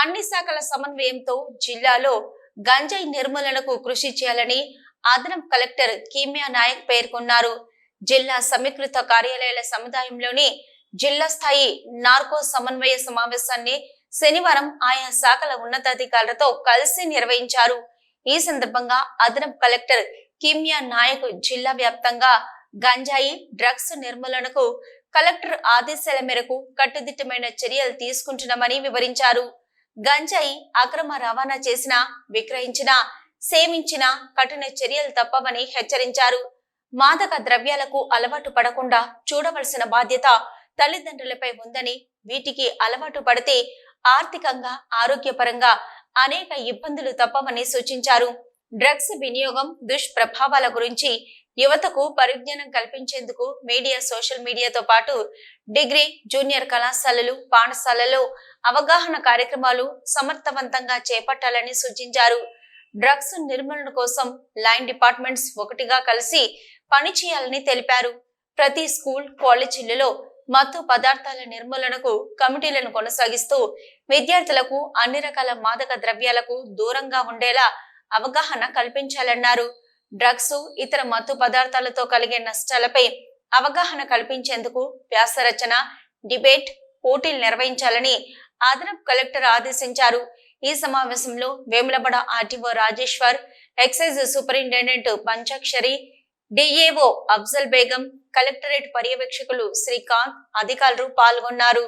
అన్ని శాఖల సమన్వయంతో జిల్లాలో గంజాయి నిర్మూలనకు కృషి చేయాలని అదనపు కలెక్టర్ కీమియా నాయక్ పేర్కొన్నారు. జిల్లా సమీకృత కార్యాలయాల సముదాయంలోని జిల్లా స్థాయి నార్కో సమన్వయ సమావేశాన్ని శనివారం ఆయా శాఖల ఉన్నతాధికారులతో కలిసి నిర్వహించారు. ఈ సందర్భంగా అదనపు కలెక్టర్ కిమ్యా నాయక్ జిల్లా వ్యాప్తంగా గంజాయి డ్రగ్స్ నిర్మూలనకు కలెక్టర్ ఆదేశాల మేరకు కట్టుదిట్టమైన చర్యలు తీసుకుంటున్నామని వివరించారు. గంజాయి అక్రమ రవాణా చేసిన విక్రయించిన సేవించిన కఠిన చర్యలు తప్పవని హెచ్చరించారు. మాదక ద్రవ్యాలకు అలవాటు పడకుండా చూడవలసిన బాధ్యత తల్లిదండ్రులపై ఉందని వీటికి అలవాటు పడితే ఆర్థికంగా ఆరోగ్యపరంగా అనేక ఇబ్బందులు తప్పవని సూచించారు. డ్రగ్స్ వినియోగం దుష్ప్రభావాల గురించి యువతకు పరిజ్ఞానం కల్పించేందుకు మీడియా సోషల్ మీడియాతో పాటు డిగ్రీ జూనియర్ కళాశాలలు పాఠశాలలు అవగాహన కార్యక్రమాలు సమర్థవంతంగా చేపట్టాలని సూచించారు. డ్రగ్స్ నిర్మూలన కోసం లైన్ డిపార్ట్మెంట్స్ ఒకటిగా కలిసి పనిచేయాలని తెలిపారు. ప్రతి స్కూల్ కాలేజీలలో మత్తు పదార్థాల నిర్మూలనకు కమిటీలను కొనసాగిస్తూ విద్యార్థులకు అన్ని రకాల మాదక ద్రవ్యాలకు దూరంగా ఉండేలా అవగాహన కల్పించాలన్నారు. డ్రగ్స్ ఇతర మత్తు పదార్థాలతో కలిగే నష్టాలపై అవగాహన కల్పించేందుకు వ్యాసరచన డిబేట్ పోటీలు నిర్వహించాలని అదనపు కలెక్టర్ ఆదేశించారు. ఈ సమావేశంలో Vemulawada RTO Rajeshwar excise superintendent Panchakshari DAO Afzal Begum collectorate పర్యవేక్షకులు Srikanth అధికారులు పాల్గొన్నారు.